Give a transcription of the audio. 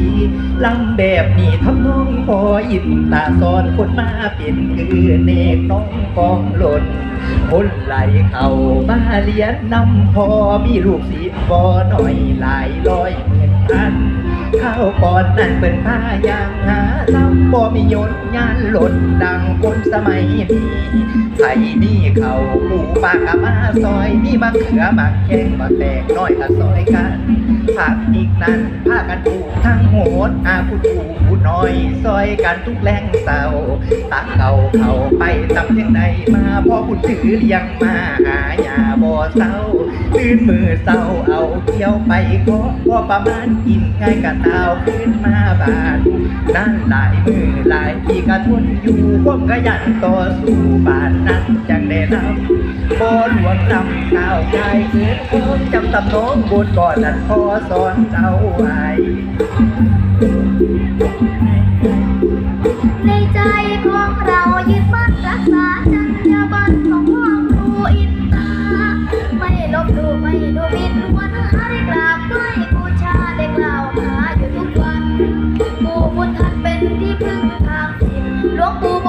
ีลำแบบนี้ทำน้องพออินตาสอนคนมาเป็นคือเนกน้องกองหล่นคนไหลเข้ามาเลียนนำพอมีลูกศิษย์บ่หน่อยหลายร้อยหมื่นพันข้าวก่อนนั่นเป็นผ้ายางหา ลำบ่มียนต์งานหล่นดังคนสมัยนี้ไทยนี่เขาปูปากะมาซอยนี่มะเขือมักแข้งบักแตกน้อยกะซอยกันผักอีกนั้นพากันปลูกทั้งโหดอาผู้ถูผู้น้อย ซอยกันทุกแรงเศร้าตักเขาเขาไปตำยังใดมาพ่อคุณถือเลี้ยงมาหายาบ่เศร้าตื่นมือเศร้าเอาเที่ยวไปก็พอประมาณกินง่ายกะเตาขึ้นมาบานนั่นลายมือลายปีกระทุนอยู่ความขยันต่อสู้บ้านนั้นจังได้นำบ่หลวงนำข้าวใจเกินคงจำตำน้องบุญก่อนนั้นพอสอนเจ้าไว้ในใจของเรายึดมั่นรักษาจัญญาบันของครูอินตาไม่ลบดูไม่ดูบินวันหาได้กลับด้ว ทางสินหลวงปู่